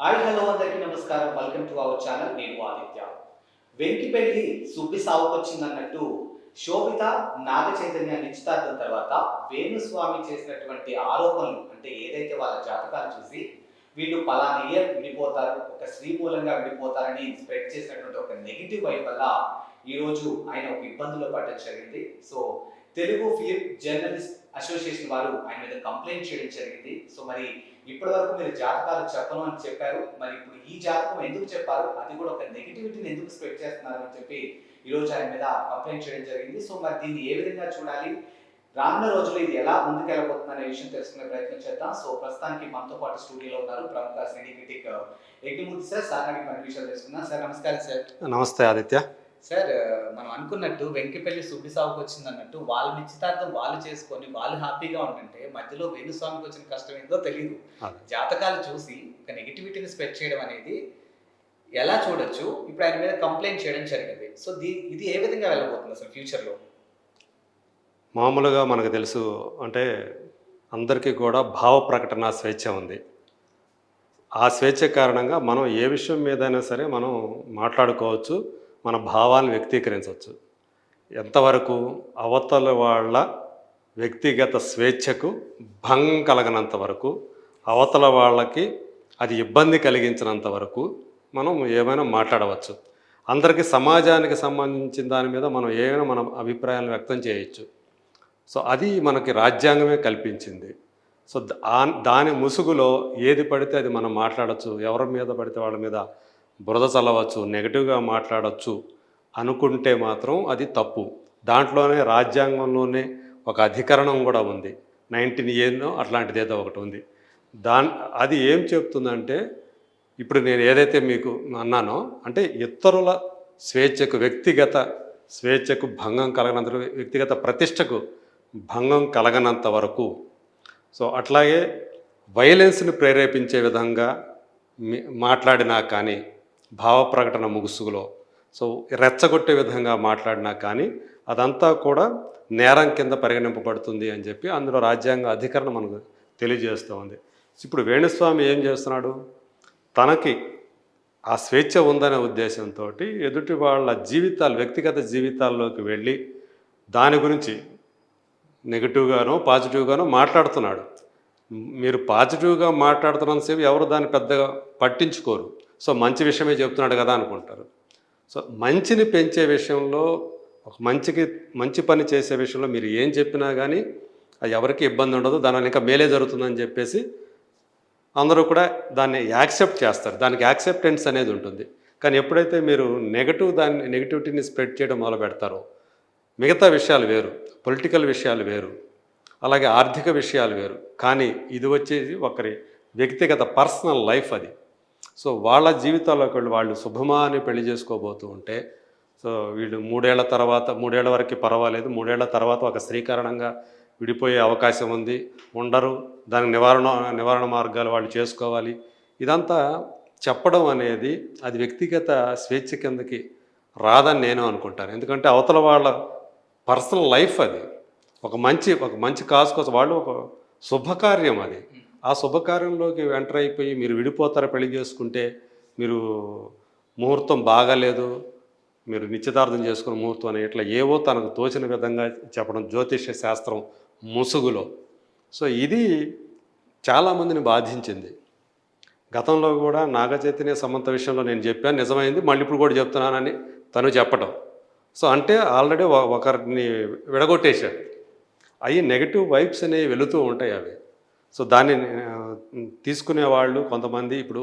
Hi hello అందరికీ నమస్కారం. Welcome to our channel నేను ఆదిత్య. వెంకిపెల్లి సుబ్బి సాగుకు వచ్చిందన్నట్టు శోభిత నాగ చైతన్య నిశ్చితార్థం తర్వాత వేణుస్వామి చేసినటువంటి ఆరోపణలు అంటే ఏదైతే వాళ్ళ జాతకాలు చూసి వీళ్ళు పలానా ఇయర్ విడిపోతారు ఒక స్త్రీ మూలంగా విడిపోతారని స్ప్రెడ్ చేసినటువంటి ఒక నెగిటివ్ వైపు వల్ల ఈరోజు ఆయన ఒక ఇబ్బందులో పడడం జరిగింది. So Telugu film journalist association వారు ఆయన మీద కంప్లైంట్ చేయడం జరిగింది. సో మరి ఇప్పటి వరకు మీరు జాతకాలు చెప్పను అని చెప్పారు. మరి ఇప్పుడు ఈ జాతకం ఎందుకు చెప్పారు? అది కూడా ఒక నెగిటివిటీని ఎందుకు స్ప్రెడ్ చేస్తున్నారు అని చెప్పి ఈ రోజు ఆయన మీద కంప్లైంట్ చేయడం జరిగింది. సో మరి దీన్ని ఏ విధంగా చూడాలి? రానున్న రోజుల్లో ఇది ఎలా ముందుకెళ్ళబోతుంది అనే విషయం తెలుసుకునే ప్రయత్నం చేద్దాం. సో ప్రస్తుతానికి మనతో పాటు స్టూడియోలో ఉన్నారు ప్రముఖ సినీ క్రిటిక్ యజ్ఞమూర్తి సార్. సార్ అడిగి మన విషయాలు తెలుసుకుందాం. సార్ నమస్కారం సార్. నమస్తే ఆదిత్య. సార్ మనం అనుకున్నట్టు వెంకిపల్లి సుబ్బి సాగుకు వచ్చింది అన్నట్టు వాళ్ళ నిశ్చితార్థం వాళ్ళు చేసుకొని వాళ్ళు హ్యాపీగా ఉంటుంటే మధ్యలో వేణుస్వామికి వచ్చిన కష్టం ఏందో తెలియదు. జాతకాలు చూసి ఒక నెగిటివిటీని స్ప్రెడ్ చేయడం అనేది ఎలా చూడొచ్చు? ఇప్పుడు ఆయన మీద కంప్లైంట్ చేయడం జరిగింది. సో దీ ఇది ఏ విధంగా వెళ్ళబోతుంది అసలు ఫ్యూచర్లో మామూలుగా మనకు తెలుసు అంటే అందరికీ కూడా భావ ప్రకటన స్వేచ్ఛ ఉంది. ఆ స్వేచ్ఛ కారణంగా మనం ఏ విషయం మీదైనా సరే మనం మాట్లాడుకోవచ్చు. మన భావాలను వ్యక్తీకరించవచ్చు. ఎంతవరకు అవతల వాళ్ళ వ్యక్తిగత స్వేచ్ఛకు భంగం కలగనంత వరకు అవతల వాళ్ళకి అది ఇబ్బంది కలిగించినంత వరకు మనం ఏమైనా మాట్లాడవచ్చు. అందరికీ సమాజానికి సంబంధించిన దాని మీద మనం ఏమైనా మన అభిప్రాయాలను వ్యక్తం చేయొచ్చు. సో అది మనకి రాజ్యాంగమే కల్పించింది. సో దాని ముసుగులో ఏది పడితే అది మనం మాట్లాడచ్చు. ఎవరి మీద పడితే వాళ్ళ మీద బురద చల్లవచ్చు నెగిటివ్గా మాట్లాడవచ్చు అనుకుంటే మాత్రం అది తప్పు. దాంట్లోనే రాజ్యాంగంలోనే ఒక అధికరణం కూడా ఉంది. నైన్టీన్ ఏనో అట్లాంటిది ఏదో ఒకటి ఉంది. దాన్ అది ఏం చెప్తుందంటే ఇప్పుడు నేను ఏదైతే మీకు అన్నానో అంటే ఇతరుల స్వేచ్ఛకు వ్యక్తిగత స్వేచ్ఛకు భంగం కలగనంత వ్యక్తిగత ప్రతిష్టకు భంగం కలగనంత వరకు. సో అట్లాగే వైలెన్స్ని ప్రేరేపించే విధంగా మీ- మాట్లాడినా కానీ భావ ప్రకటన ముగుసుగులో. సో రెచ్చగొట్టే విధంగా మాట్లాడినా కానీ అదంతా కూడా నేరం కింద పరిగణింపబడుతుంది అని చెప్పి అందులో రాజ్యాంగ అధికరణ మనకు తెలియజేస్తూ ఉంది. ఇప్పుడు వేణుస్వామి ఏం చేస్తున్నాడు? తనకి ఆ స్వేచ్ఛ ఉందనే ఉద్దేశంతో ఎదుటి వాళ్ళ జీవితాలు వ్యక్తిగత జీవితాల్లోకి వెళ్ళి దాని గురించి నెగిటివ్గానో పాజిటివ్గానో మాట్లాడుతున్నాడు. మీరు పాజిటివ్గా మాట్లాడుతున్నంతసేపు ఎవరు దాన్ని పెద్దగా పట్టించుకోరు. సో మంచి విషయమే చెప్తున్నాడు కదా అనుకుంటారు. సో మంచిని పెంచే విషయంలో ఒక మంచికి మంచి పని చేసే విషయంలో మీరు ఏం చెప్పినా కానీ అది ఎవరికి ఇబ్బంది ఉండదు దానివల్ల ఇంకా మేలే జరుగుతుందని చెప్పేసి అందరూ కూడా దాన్ని యాక్సెప్ట్ చేస్తారు. దానికి యాక్సెప్టెన్స్ అనేది ఉంటుంది. కానీ ఎప్పుడైతే మీరు నెగటివ్ దాన్ని నెగిటివిటీని స్ప్రెడ్ చేయడం మొదలు పెడతారో మిగతా విషయాలు వేరు పొలిటికల్ విషయాలు వేరు అలాగే ఆర్థిక విషయాలు వేరు. కానీ ఇది వచ్చేది ఒకరి వ్యక్తిగత పర్సనల్ లైఫ్ అది. సో వాళ్ళ జీవితాల్లోకి వెళ్ళి వాళ్ళు శుభమా అని పెళ్ళి చేసుకోబోతూ ఉంటే సో వీళ్ళు మూడేళ్ళ తర్వాత మూడేళ్ళ వరకు పర్వాలేదు. మూడేళ్ళ తర్వాత ఒక స్త్రీ విడిపోయే అవకాశం ఉంది. ఉండరు. దానికి నివారణ నివారణ మార్గాలు వాళ్ళు చేసుకోవాలి. ఇదంతా చెప్పడం అనేది అది వ్యక్తిగత స్వేచ్ఛ కిందకి రాదని నేను అనుకుంటాను. ఎందుకంటే అవతల వాళ్ళ పర్సనల్ లైఫ్ అది. ఒక మంచి ఒక మంచి కాజ్ కోసం వాళ్ళు ఒక శుభకార్యం అది. ఆ శుభకార్యంలోకి ఎంటర్ అయిపోయి మీరు విడిపోతారా పెళ్ళి చేసుకుంటే మీరు ముహూర్తం బాగాలేదు మీరు నిశ్చితార్థం చేసుకున్న ముహూర్తం అని ఇట్లా ఏవో తనకు తోచిన విధంగా చెప్పడం జ్యోతిష్య శాస్త్రం ముసుగులో. సో ఇది చాలామందిని బాధించింది. గతంలో కూడా నాగచైతన్య సమంత విషయంలో నేను చెప్పాను నిజమైంది మళ్ళీ ఇప్పుడు కూడా చెప్తున్నానని తను చెప్పటం. సో అంటే ఆల్రెడీ ఒకరిని విడగొట్టేశాడు. అవి నెగటివ్ వైబ్స్ అనేవి వెళుతూ ఉంటాయి అవి. సో దాన్ని తీసుకునే వాళ్ళు కొంతమంది ఇప్పుడు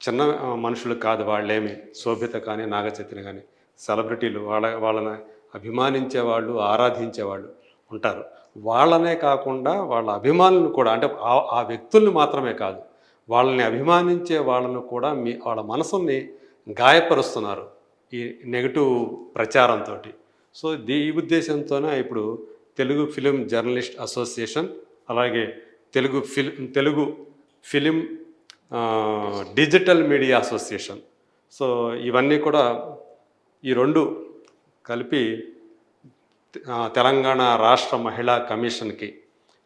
చిన్న మనుషులు కాదు వాళ్ళేమి శోభిత కానీ నాగచైతన్య కానీ సెలబ్రిటీలు వాళ్ళ వాళ్ళని అభిమానించే వాళ్ళు ఆరాధించే వాళ్ళు ఉంటారు. వాళ్ళనే కాకుండా వాళ్ళ అభిమానులను కూడా అంటే ఆ- ఆ వ్యక్తుల్ని మాత్రమే కాదు వాళ్ళని అభిమానించే వాళ్ళను కూడా మీ వాళ్ళ మనసుల్ని గాయపరుస్తున్నారు ఈ నెగిటివ్ ప్రచారంతో సో దీ ఈ ఉద్దేశంతోనే ఇప్పుడు తెలుగు ఫిలిం జర్నలిస్ట్ అసోసియేషన్ అలాగే Telugu film Telugu film digital media association. So ఇవన్నీ కూడా ఈ రెండు కలిపి తెలంగాణ రాష్ట్ర మహిళా కమిషన్కి.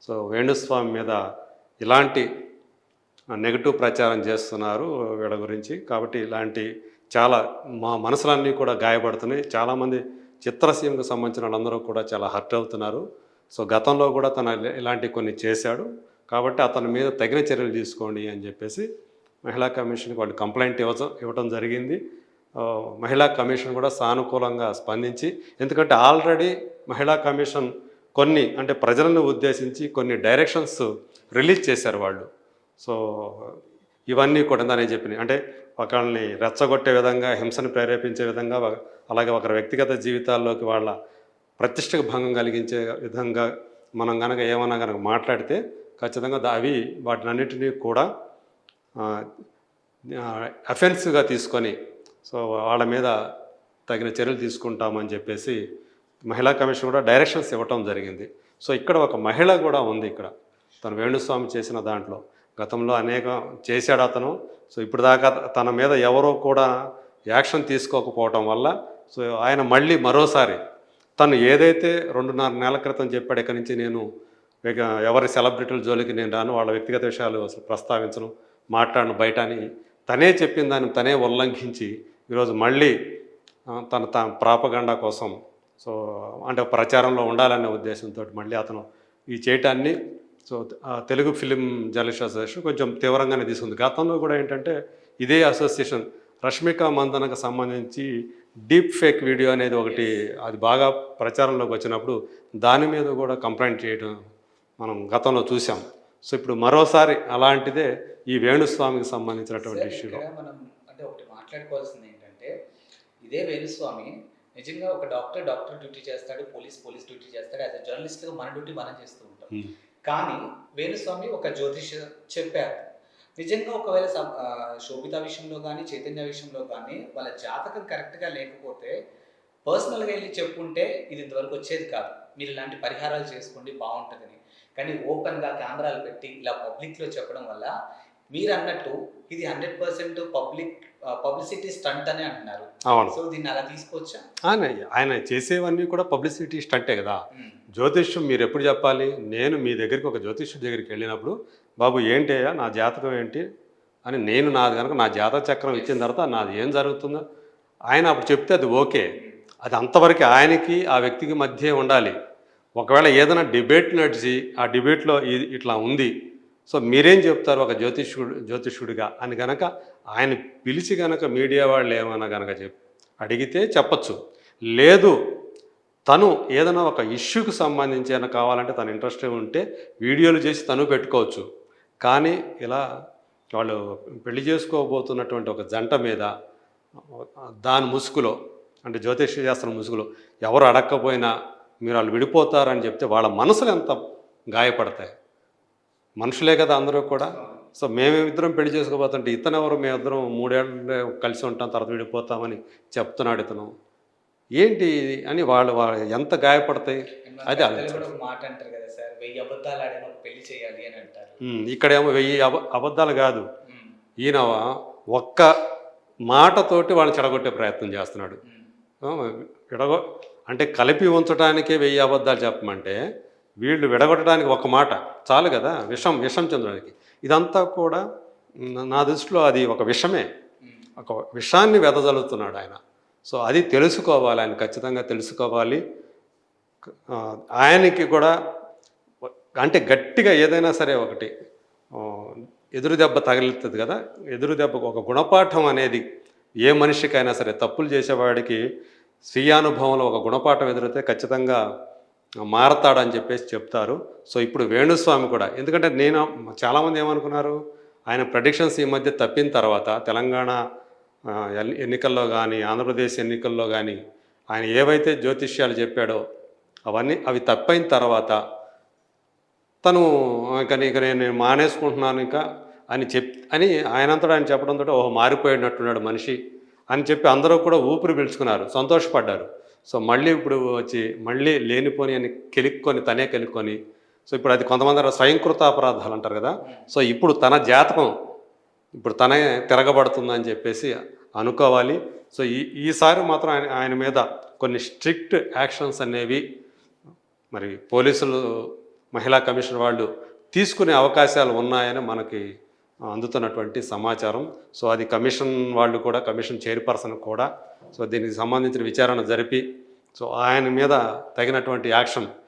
సో వేణుస్వామి మీద ఇలాంటి నెగటివ్ ప్రచారం చేస్తున్నారు వీళ్ళ గురించి. కాబట్టి ఇలాంటి చాలా మా మనసులన్నీ కూడా గాయపడుతున్నాయి. చాలామంది చిత్రసీమకు సంబంధించిన వాళ్ళందరూ కూడా చాలా హర్ట్ అవుతున్నారు. సో గతంలో కూడా తన ఇలాంటి కొన్ని చేశాడు. కాబట్టి అతని మీద తగిన చర్యలు తీసుకోండి అని చెప్పేసి మహిళా కమిషన్కి వాళ్ళు కంప్లైంట్ ఇవ్వడం ఇవ్వడం జరిగింది. మహిళా కమిషన్ కూడా సానుకూలంగా స్పందించి ఎందుకంటే ఆల్రెడీ మహిళా కమిషన్ కొన్ని అంటే ప్రజలను ఉద్దేశించి కొన్ని డైరెక్షన్స్ రిలీజ్ చేశారు వాళ్ళు. సో ఇవన్నీ కూడా నేను చెప్పినాయి అంటే ఒకళ్ళని రెచ్చగొట్టే విధంగా హింసను ప్రేరేపించే విధంగా అలాగే ఒకరి వ్యక్తిగత జీవితాల్లోకి వాళ్ళ ప్రతిష్టకు భంగం కలిగించే విధంగా మనం కనుక ఏమన్నా కనుక మాట్లాడితే ఖచ్చితంగా అవి అవి వాటినన్నిటినీ కూడా అఫెన్సివ్గా తీసుకొని సో వాళ్ళ మీద తగిన చర్యలు తీసుకుంటామని చెప్పేసి మహిళా కమిషన్ కూడా డైరెక్షన్స్ ఇవ్వటం జరిగింది. సో ఇక్కడ ఒక మహిళ కూడా ఉంది ఇక్కడ. తను వేణుస్వామి చేసిన దాంట్లో. గతంలో అనేక చేశాడు అతను. సో ఇప్పుడు దాకా తన మీద ఎవరో కూడా యాక్షన్ తీసుకోకపోవటం వల్ల సో ఆయన మళ్ళీ మరోసారి తను ఏదైతే రెండున్నర నెలల క్రితం చెప్పాడు ఇక్కడి నుంచి నేను ఎవరి సెలబ్రిటీల జోలికి నేను రాను వాళ్ళ వ్యక్తిగత విషయాలు అసలు ప్రస్తావించను మాట్లాడను బయట అని తనే చెప్పిన దాన్ని తనే ఉల్లంఘించి ఈరోజు మళ్ళీ తన తన ప్రాపగండా కోసం సో అంటే ప్రచారంలో ఉండాలనే ఉద్దేశంతో మళ్ళీ అతను ఈ చేయటాన్ని so Telugu film journalist association కొంచెం తీవ్రంగానే తీసుకుంది. గతంలో కూడా ఏంటంటే ఇదే అసోసియేషన్ రష్మిక మందనకు సంబంధించి డీప్ ఫేక్ వీడియో అనేది ఒకటి అది బాగా ప్రచారంలోకి వచ్చినప్పుడు దాని మీద కూడా కంప్లైంట్ చేయడం మనం గతంలో చూసాం. సో ఇప్పుడు మరోసారి అలాంటిదే ఈ వేణుస్వామికి సంబంధించినటువంటి ఇష్యూలో. మనం అంటే ఒకటి మాట్లాడుకోవాల్సింది ఏంటంటే ఇదే వేణుస్వామి నిజంగా ఒక డాక్టర్ డాక్టర్ డ్యూటీ చేస్తాడు పోలీస్ పోలీస్ డ్యూటీ చేస్తాడు యాజ్ అ జర్నలిస్ట్గా మన డ్యూటీ మనం చేస్తూ ఉంటాం. Hmm. కానీ వేణుస్వామి ఒక జ్యోతిష చెప్పారు. నిజంగా ఒకవేళ శోభిత విషయంలో కానీ చైతన్య విషయంలో కానీ వాళ్ళ జాతకం కరెక్ట్గా లేకపోతే పర్సనల్గా వెళ్ళి చెప్పుంటే ఇది ఇంతవరకు వచ్చేది కాదు. మీరు ఇలాంటి పరిహారాలు చేసుకోండి బాగుంటుందని. కానీ ఓపెన్గా కెమెరాలు పెట్టి ఇలా పబ్లిక్లో చెప్పడం వల్ల మీరు అన్నట్టు ఇది hundred percent public publicity stunt అని అంటున్నారు. అవును. సో దీన్ని అలా తీసుకోవచ్చా? ఆయన ఆయన చేసేవన్నీ కూడా పబ్లిసిటీ స్టంటే కదా. జ్యోతిష్యం మీరు ఎప్పుడు చెప్పాలి? నేను మీ దగ్గరికి ఒక జ్యోతిష్యుడి దగ్గరికి వెళ్ళినప్పుడు బాబు ఏంటయ్యా? నా జాతకం ఏంటి? అని నేను నాది కనుక నా జాతక చక్రం ఇచ్చిన తర్వాత నాది ఏం జరుగుతుందో. ఆయన అప్పుడు చెప్తే అది ఓకే. అది అంతవరకు ఆయనకి ఆ వ్యక్తికి మధ్య ఉండాలి. ఒకవేళ ఏదైనా డిబేట్ నడిచి ఆ డిబేట్లో ఇది ఇట్లా ఉంది సో మీరేం చెప్తారు ఒక జ్యోతిష్యుడు జ్యోతిష్యుడిగా? అని గనక ఆయన పిలిచి గనక మీడియా వాళ్ళు ఏమైనా గనక చెప్ అడిగితే చెప్పచ్చు. లేదు తను ఏదైనా ఒక ఇష్యూకి సంబంధించి ఏమైనా కావాలంటే తన ఇంట్రెస్ట్ ఉంటే వీడియోలు చేసి తను పెట్టుకోవచ్చు. కానీ ఇలా వాళ్ళు పెళ్ళి చేసుకోబోతున్నటువంటి ఒక జంట మీద దాని ముసుగులో అంటే జ్యోతిష శాస్త్రం ముసుగులో ఎవరు అడక్కపోయినా మీరు వాళ్ళు విడిపోతారని చెప్తే వాళ్ళ మనసులు ఎంత గాయపడతాయి? మనుషులే కదా అందరూ కూడా. సో మేమిద్దరం పెళ్ళి చేసుకోబోతుంటే ఇతను ఎవరు మేమిద్దరం మూడేళ్ళు కలిసి ఉంటాం తర్వాత విడిపోతామని చెప్తున్నాడు ఇతను. ఏంటి అని వాళ్ళు వాళ్ళు ఎంత గాయపడతాయి? అది మాట అంటారు కదా సార్ వెయ్యి అబద్ధాలు ఆడిన పెళ్ళి చేయాలి అని అంటారు. ఇక్కడేమో వెయ్యి అబ అబద్ధాలు కాదు. ఈయన ఒక్క మాటతోటి వాళ్ళని చెడగొట్టే ప్రయత్నం చేస్తున్నాడు. విడగొ అంటే కలిపి ఉంచడానికే వెయ్యి అబద్ధాలు చెప్పమంటే వీళ్ళు విడగొట్టడానికి ఒక మాట. చాలు కదా? విషం విషం చెందడానికి. ఇదంతా కూడా నా- దృష్టిలో అది ఒక విషమే. ఒక విషాన్ని వెదజల్లుతున్నాడు ఆయన. సో అది తెలుసుకోవాలి ఆయన ఖచ్చితంగా తెలుసుకోవాలి. ఆయనకి కూడా అంటే గట్టిగా ఏదైనా సరే ఒకటి ఎదురు దెబ్బ తగిలుతుంది కదా? ఎదురు దెబ్బకు ఒక గుణపాఠం అనేది ఏ మనిషికైనా సరే తప్పులు చేసేవాడికి స్వీయానుభవంలో ఒక గుణపాఠం ఎదురైతే ఖచ్చితంగా మారతాడని చెప్పేసి చెప్తారు. సో ఇప్పుడు వేణుస్వామి కూడా ఎందుకంటే నేను చాలామంది ఏమనుకున్నారు? ఆయన ప్రొడిక్షన్స్ ఈ మధ్య తప్పిన తర్వాత తెలంగాణ ఎన్నికల్లో కానీ ఆంధ్రప్రదేశ్ ఎన్నికల్లో కానీ ఆయన ఏవైతే జ్యోతిష్యాలు చెప్పాడో అవన్నీ అవి తప్పైన తర్వాత తను ఇక ఇక నేను మానేసుకుంటున్నాను ఇంకా అని చెప్ అని ఆయనంతటా ఆయన చెప్పడంతో ఓహో మారిపోయినట్టున్నాడు మనిషి అని చెప్పి అందరూ కూడా ఊపిరి పీల్చుకున్నారు. సంతోషపడ్డారు. సో మళ్ళీ ఇప్పుడు వచ్చి మళ్ళీ లేనిపోని అని కెలుక్కొని తనే కెలుక్కొని సో ఇప్పుడు అది కొంతమంది స్వయంకృత అపరాధాలు అంటారు కదా. సో ఇప్పుడు తన జాతకం ఇప్పుడు తనే తిరగబడుతుందని చెప్పేసి అనుకోవాలి. సో ఈ ఈసారి మాత్రం ఆయన ఆయన మీద కొన్ని స్ట్రిక్ట్ యాక్షన్స్ అనేవి మరి పోలీసులు మహిళా కమిషన్ వాళ్ళు తీసుకునే అవకాశాలు ఉన్నాయని మనకి అందుతున్నటువంటి సమాచారం. సో అది కమిషన్ వాళ్ళు కూడా కమిషన్ చైర్పర్సన్ కూడా సో దీనికి సంబంధించిన విచారణ జరిపి సో ఆయన మీద తగినటువంటి యాక్షన్